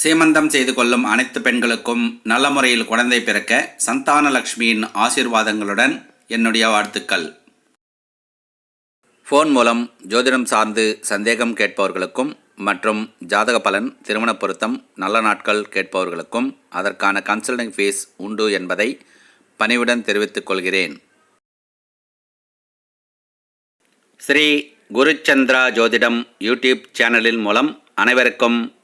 சீமந்தம் செய்து கொள்ளும் அனைத்து பெண்களுக்கும் நல்ல முறையில் குழந்தை பிறக்க சந்தான லக்ஷ்மியின் ஆசீர்வாதங்களுடன் என்னுடைய வாழ்த்துக்கள். ஃபோன் மூலம் ஜோதிடம் சார்ந்து சந்தேகம் கேட்பவர்களுக்கும் மற்றும் ஜாதக பலன் திருமண பொருத்தம் நல்ல நாட்கள் கேட்பவர்களுக்கும் அதற்கான கன்சல்டிங் ஃபீஸ் உண்டு என்பதை பணிவுடன் தெரிவித்துக் கொள்கிறேன். ஸ்ரீ குருச்சந்திரா ஜோதிடம் யூடியூப் சேனலின் மூலம் அனைவருக்கும்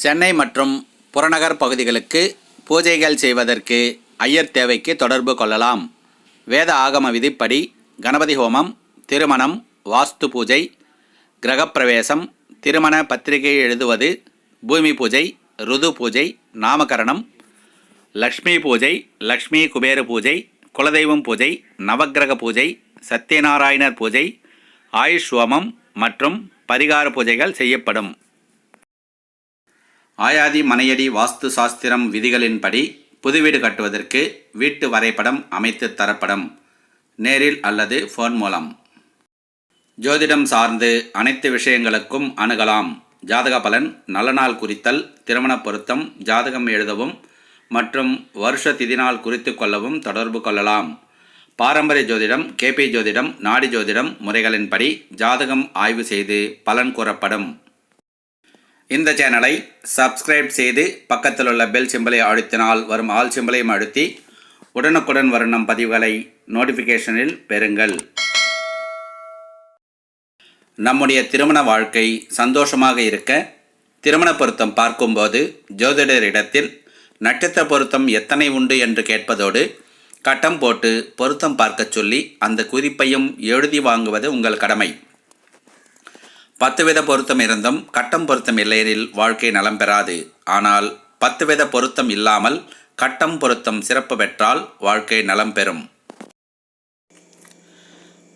சென்னை மற்றும் புறநகர் பகுதிகளுக்கு பூஜைகள் செய்வதற்கு ஐயர் தேவைக்கு தொடர்பு கொள்ளலாம். வேத ஆகம விதிப்படி கணபதி ஹோமம் திருமணம் வாஸ்து பூஜை கிரகப்பிரவேசம் திருமண பத்திரிகை எழுதுவது பூமி பூஜை ருது பூஜை நாமகரணம் லக்ஷ்மி பூஜை லக்ஷ்மி குபேர பூஜை குலதெய்வம் பூஜை நவக்கிரக பூஜை சத்யநாராயணர் பூஜை ஆயுஷ் ஹோமம் மற்றும் பரிகார பூஜைகள் செய்யப்படும். ஆயாதி மனையடி வாஸ்து சாஸ்திரம் விதிகளின்படி புது வீடு கட்டுவதற்கு வீட்டு வரைபடம் அமைத்து தரப்படும். நேரில் அல்லது ஃபோன் மூலம். ஜோதிடம் சார்ந்து அனைத்து விஷயங்களுக்கும் அணுகலாம். ஜாதக பலன் நல்ல நாள் குறித்தல் திருமண பொருத்தம் ஜாதகம் எழுதவும் மற்றும் வருஷ திதி நாள் குறித்து கொள்ளவும் தொடர்பு கொள்ளலாம். பாரம்பரிய ஜோதிடம் கேபி ஜோதிடம் நாடி ஜோதிடம் முறைகளின்படி ஜாதகம் ஆய்வு செய்து பலன் கூறப்படும். இந்த சேனலை சப்ஸ்கிரைப் செய்து பக்கத்தில் உள்ள பெல் சிம்பலை அழுத்தினால் வரும் ஆல் சிம்பலையும் அழுத்தி உடனுக்குடன் வரும் நம் பதிவுகளை நோட்டிஃபிகேஷனில் பெறுங்கள். நம்முடைய திருமண வாழ்க்கை சந்தோஷமாக இருக்க திருமண பொருத்தம் பார்க்கும்போது ஜோதிடரிடத்தில் நட்சத்திர பொருத்தம் எத்தனை உண்டு என்று கேட்பதோடு கட்டம் போட்டு பொருத்தம் பார்க்கச் சொல்லி அந்த குறிப்பையும் எழுதி வாங்குவது உங்கள் கடமை. பத்து வித பொருத்தம் இருந்தும் கட்டம் பொருத்தம் இல்லையெனில் வாழ்க்கை நலம் பெறாது. ஆனால் பத்து வித பொருத்தம் இல்லாமல் கட்டம் பொருத்தம் சிறப்பு பெற்றால் வாழ்க்கை நலம் பெறும்.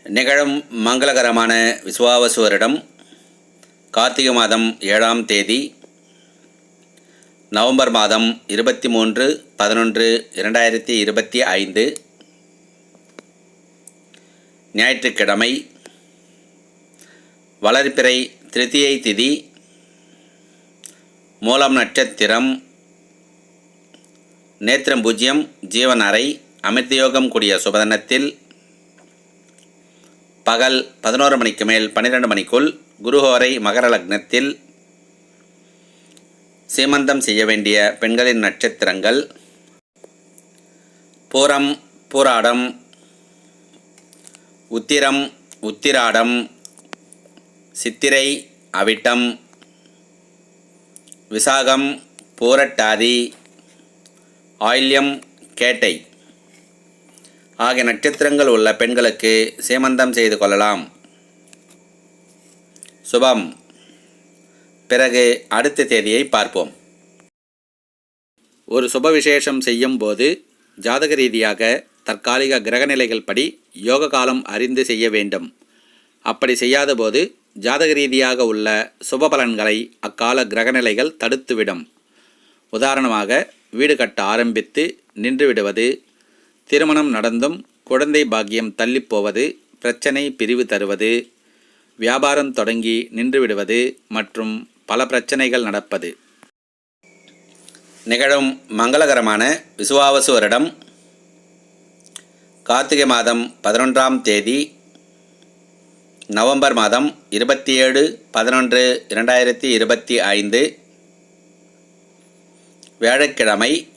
நிகழும் மங்களகரமான விஸ்வாவசுவரிடம் கார்த்திகை மாதம் ஏழாம் தேதி நவம்பர் மாதம் இருபத்தி மூன்று பதினொன்று இரண்டாயிரத்தி இருபத்தி ஐந்து ஞாயிற்றுக்கிழமை வளர்பிறை திருத்தியை திதி மூலம் நட்சத்திரம் நேத்திரம் பூஜ்ஜியம் ஜீவன் அறை அமிர்தயோகம் கூடிய சுபதனத்தில் பகல் பதினோரு மணிக்கு மேல் பன்னிரெண்டு மணிக்குள் குருஹோரை மகர லக்னத்தில் சீமந்தம் செய்ய வேண்டிய பெண்களின் நட்சத்திரங்கள் பூரம் பூராடம் உத்திரம் உத்திராடம் சித்திரை அவிட்டம் விசாகம் பூரட்டாதி ஆயில்யம் கேட்டை ஆகிய நட்சத்திரங்கள் உள்ள பெண்களுக்கு சீமந்தம் செய்து கொள்ளலாம். சுபம். பிறகு அடுத்த தேதியை பார்ப்போம். ஒரு சுப விசேஷம் செய்யும் போது ஜாதக ரீதியாக தற்காலிக கிரகநிலைகள் படி யோக காலம் அறிந்து செய்ய வேண்டும். அப்படி செய்யாத போது ஜாதக ரீதியாக உள்ள சுப பலன்களை அக்கால கிரகநிலைகள் தடுத்துவிடும். உதாரணமாக வீடு கட்ட ஆரம்பித்து நின்றுவிடுவது திருமணம் நடந்தும் குழந்தை பாக்கியம் தள்ளிப்போவது பிரச்சனை பிரிவு தருவது வியாபாரம் தொடங்கி நின்றுவிடுவது மற்றும் பல பிரச்சனைகள் நடப்பது. நிகழும் மங்களகரமான விசுவாவசு வருடம் கார்த்திகை மாதம் பதினொன்றாம் தேதி நவம்பர் மாதம் இருபத்தி ஏழு பதினொன்று இரண்டாயிரத்தி இருபத்தி ஐந்து. வியாழக்கிழமை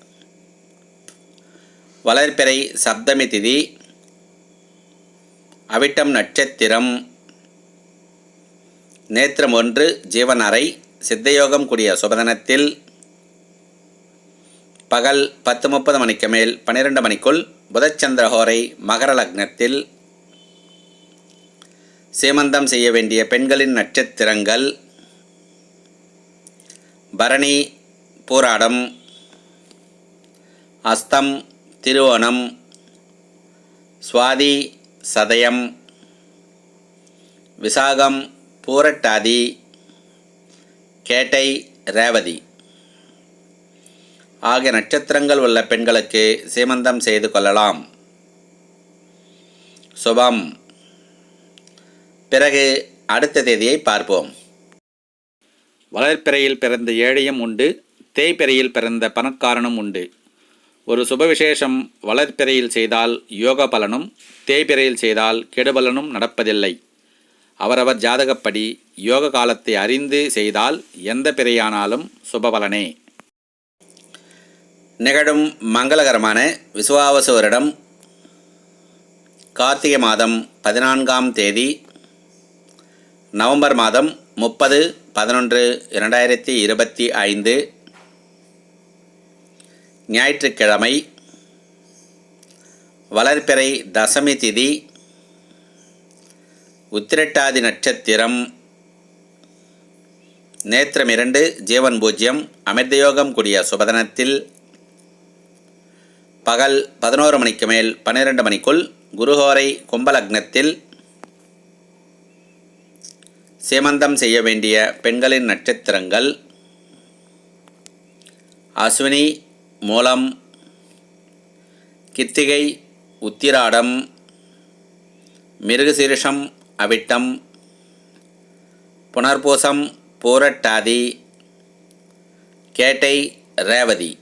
வளர்பிறை சப்தமி திதி. அவிட்டம் நட்சத்திரம். நேத்திரம் ஒன்று ஜீவன் அறை. சித்தயோகம் கூடிய சுபதனத்தில் பகல் பத்து முப்பது மணிக்கு மேல் பன்னிரெண்டு மணிக்குள் புதச்சந்திரஹோரை மகர லக்னத்தில் சீமந்தம் செய்ய வேண்டிய பெண்களின் நட்சத்திரங்கள். பரணி போராடம் அஸ்தம் திருவோணம் சுவாதி சதயம் விசாகம் பூரட்டாதி கேட்டை ரேவதி. ஆகிய நட்சத்திரங்கள் உள்ள பெண்களுக்கு சீமந்தம் செய்து கொள்ளலாம். சுபம். பிறகு அடுத்த தேதியை பார்ப்போம். வளர்ப்பிறையில் பிறந்த ஏழையும் உண்டு தேய்பிறையில் பிறந்த பணக்காரனும் உண்டு. ஒரு சுபவிசேஷம் வளர்ப்பிறையில் செய்தால் யோக பலனும் தேய்பிறையில் செய்தால் கெடுபலனும் நடப்பதில்லை. அவரவர் ஜாதகப்படி யோக காலத்தை அறிந்து செய்தால் எந்த பிறையானாலும் சுபபலனே நிகழும் மங்களகரமான விசுவாவசு வருடம் கார்த்திகை மாதம் பதினான்காம் தேதி நவம்பர் மாதம் முப்பது பதினொன்று இரண்டாயிரத்தி இருபத்தி ஐந்து. ஞாயிற்றுக்கிழமை வளர்பிறை தசமி திதி. உத்திரட்டாதி நட்சத்திரம். நேத்திரம் இரண்டு ஜீவன் பூஜ்யம் அமிர்தயோகம் கூடிய சுபதனத்தில் பகல் பதினோரு மணிக்கு மேல் பன்னிரெண்டு மணிக்குள் குருஹோரை கும்பலக்னத்தில் சீமந்தம் செய்ய வேண்டிய பெண்களின் நட்சத்திரங்கள். அஸ்வினி மூலம் கித்திகை உத்திராடம் மிருகசீரிஷம் அவிட்டம் புனர்பூசம் பூரட்டாதி கேட்டை ரேவதி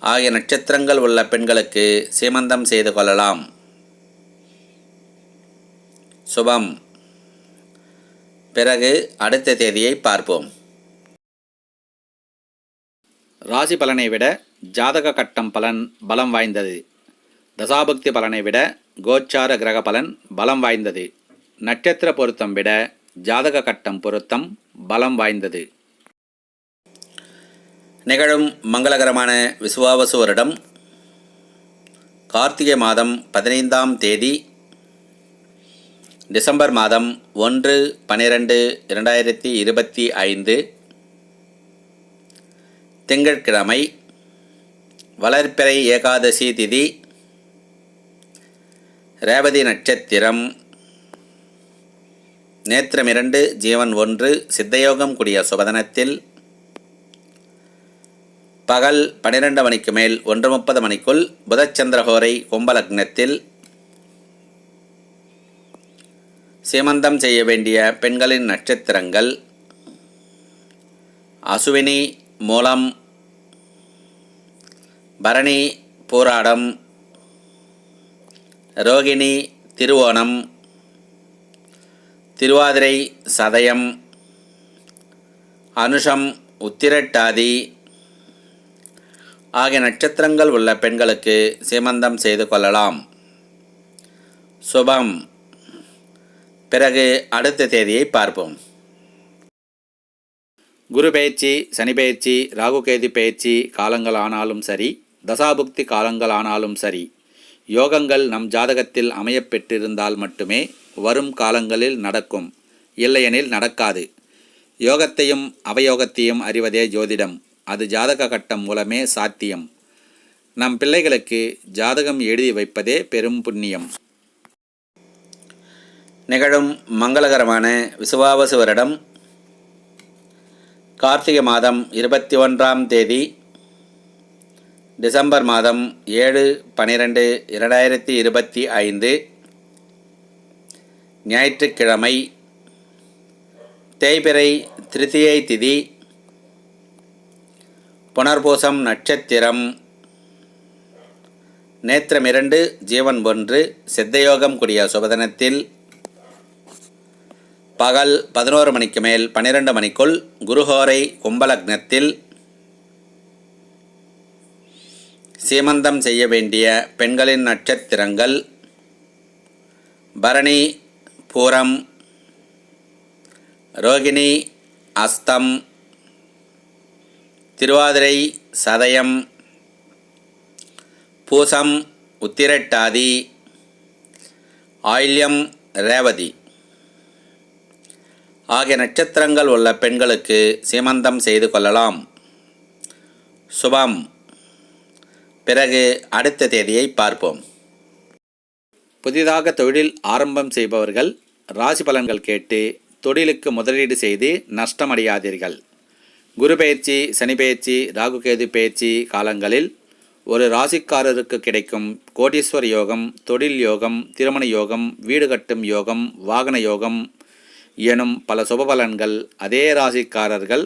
ஆகிய நட்சத்திரங்கள் உள்ள பெண்களுக்கு சீமந்தம் செய்து கொள்ளலாம். சுபம். பிறகு அடுத்த தேதியை பார்ப்போம். ராசி பலனை விட ஜாதக கட்டம் பலன் பலம் வாய்ந்தது. தசாபக்தி பலனை விட கோச்சார கிரக பலன் பலம் வாய்ந்தது. நட்சத்திர பொருத்தம் விட ஜாதக கட்டம் பொருத்தம் பலம் வாய்ந்தது. நிகழும் மங்களகரமான விசுவாவசு வருடம் கார்த்திகை மாதம் பதினைந்தாம் தேதி டிசம்பர் மாதம் ஒன்று பனிரெண்டு இரண்டாயிரத்தி இருபத்தி ஐந்து. திங்கட்கிழமை வளர்ப்பிறை ஏகாதசி திதி. ரேவதி நட்சத்திரம். நேத்திரம் இரண்டு ஜீவன் ஒன்று சித்தயோகம் கூடிய சுபதனத்தில். பகல் பன்னிரெண்டு மணிக்கு மேல் ஒன்று முப்பது மணிக்குள் புதச்சந்திரகோரை கும்பலக்னத்தில். சீமந்தம் செய்ய வேண்டிய பெண்களின் நட்சத்திரங்கள். அசுவினி மூலம் பரணி போராடம் ரோகிணி திருவோணம் திருவாதிரை சதயம் அனுஷம் உத்திரட்டாதி ஆகிய நட்சத்திரங்கள் உள்ள பெண்களுக்கு சீமந்தம் செய்து கொள்ளலாம். சுபம். பிறகு அடுத்த தேதியை பார்ப்போம். குரு பயிற்சி சனி பயிற்சி ராகுகேது பயிற்சி காலங்கள் ஆனாலும் சரி தசாபுக்தி காலங்கள் ஆனாலும் சரி யோகங்கள் நம் ஜாதகத்தில் அமையப்பெற்றிருந்தால் மட்டுமே வரும் காலங்களில் நடக்கும். இல்லையெனில் நடக்காது. யோகத்தையும் அவயோகத்தையும் அறிவதே ஜோதிடம். அது ஜாதக கட்டம் மூலமே சாத்தியம். நம் பிள்ளைகளுக்கு ஜாதகம் எழுதி வைப்பதே பெரும் புண்ணியம். நிகழும் மங்களகரமான விசுவாவசு வருடம் கார்த்திகை மாதம் இருபத்தி ஒன்றாம் தேதி டிசம்பர் மாதம் ஏழு பனிரெண்டு இரண்டாயிரத்தி இருபத்தி ஐந்து ஞாயிற்றுக்கிழமை தேய்பிறை திருத்தியை திதி புனர்பூசம் நட்சத்திரம் நேத்திரம் இரண்டு ஜீவன் ஒன்று சித்தயோகம் கூடிய சுபதனத்தில் பகல் பதினோரு மணிக்கு மேல் பன்னிரெண்டு மணிக்குள் குருஹோரை கும்பலக்னத்தில் சீமந்தம் செய்ய வேண்டிய பெண்களின் நட்சத்திரங்கள் பரணி பூரம் ரோகிணி அஸ்தம் திருவாதிரை சதயம் பூசம் உத்திரட்டாதி ஆயில்யம் ரேவதி. ஆகிய நட்சத்திரங்கள் உள்ள பெண்களுக்கு சீமந்தம் செய்து கொள்ளலாம். சுபம். பிறகு அடுத்த தேதியை பார்ப்போம். புதிதாக தொழில் ஆரம்பம் செய்பவர்கள் ராசி பலன்கள் கேட்டு தொழிலுக்கு முதலீடு செய்து நஷ்டமடையாதீர்கள். குரு பயிற்சி சனி பயிற்சி ராகுகேது பெயர்ச்சி காலங்களில் ஒரு ராசிக்காரருக்கு கிடைக்கும் கோடீஸ்வர யோகம் தொழில் யோகம் திருமண யோகம் வீடு கட்டும் யோகம் வாகன யோகம் எனும் பல சுபபலன்கள் அதே ராசிக்காரர்கள்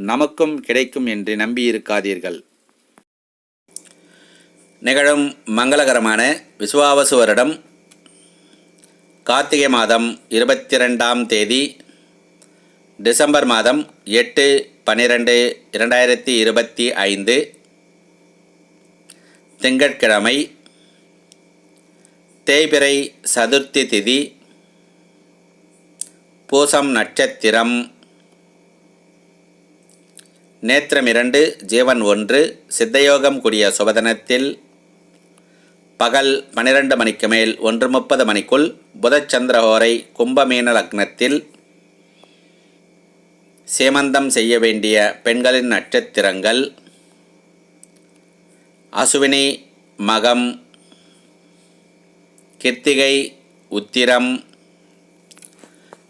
நமக்கும் கிடைக்கும் என்று நம்பியிருக்காதீர்கள். நிகழும் மங்களகரமான விசுவாவசு வருடம் கார்த்திகை மாதம் இருபத்தி ரெண்டாம் தேதி டிசம்பர் மாதம் எட்டு பன்னிரெண்டு இரண்டாயிரத்தி இருபத்தி ஐந்து திங்கட்கிழமை தேய்பிறை சதுர்த்தி திதி பூசம் நட்சத்திரம். நேத்திரம் இரண்டு ஜீவன் ஒன்று சித்தயோகம் கூடிய சுபதனத்தில் பகல் பனிரெண்டு மணிக்கு மேல் ஒன்று முப்பது மணிக்குள் புதச்சந்திரஹோரை கும்பமீன லக்னத்தில் சேமந்தம் செய்ய வேண்டிய பெண்களின் நட்சத்திரங்கள். அசுவினி மகம் கிருத்திகை உத்திரம்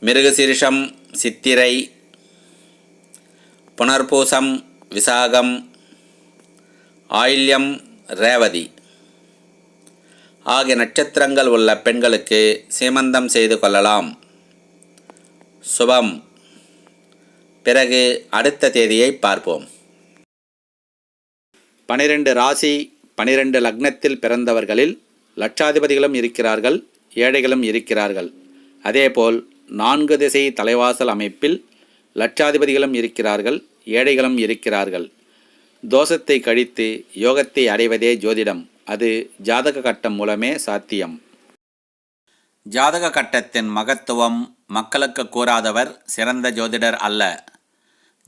மிருகசீரிஷம் சித்திரை புனர்பூசம் விசாகம் ஆயில்யம் ரேவதி. ஆகிய நட்சத்திரங்கள் உள்ள பெண்களுக்கு சீமந்தம் செய்து கொள்ளலாம். சுபம். பிறகு அடுத்த தேதியை பார்ப்போம். பனிரெண்டு ராசி பனிரெண்டு லக்னத்தில் பிறந்தவர்களில் லட்சாதிபதிகளும் இருக்கிறார்கள் ஏழைகளும் இருக்கிறார்கள். அதேபோல் நான்கு திசை தலைவாசல் அமைப்பில் லட்சாதிபதிகளும் இருக்கிறார்கள் ஏழைகளும் இருக்கிறார்கள். தோஷத்தை கழித்து யோகத்தை அடைவதே ஜோதிடம். அது ஜாதக கட்டம் மூலமே சாத்தியம். ஜாதக கட்டத்தின் மகத்துவம் மக்களுக்கு கூறாதவர் சிறந்த ஜோதிடர் அல்ல.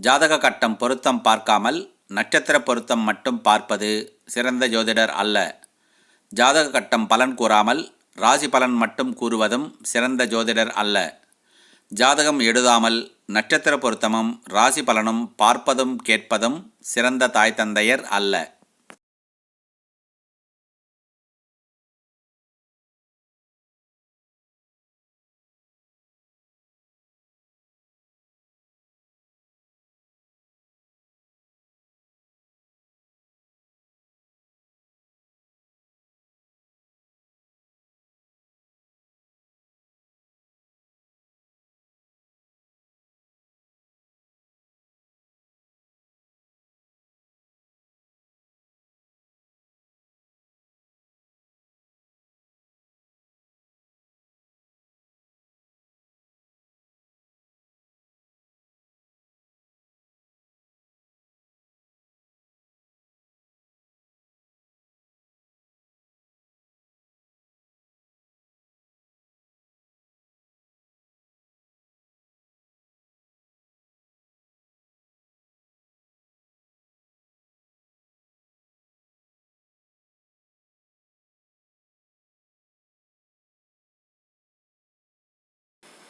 ஜாதக கட்டம் பொருத்தம் பார்க்காமல் நட்சத்திர பொருத்தம் மட்டும் பார்ப்பது சிறந்த ஜோதிடர் அல்ல. ஜாதக கட்டம் பலன் கூறாமல் ராசி பலன் மட்டும் கூறுவதும் சிறந்த ஜோதிடர் அல்ல. ஜாதகம் எழுதாமல் நட்சத்திர பொருத்தமும் ராசி பலனும் பார்ப்பதும் கேட்பதும் சிறந்த தாய் தந்தையர் அல்ல.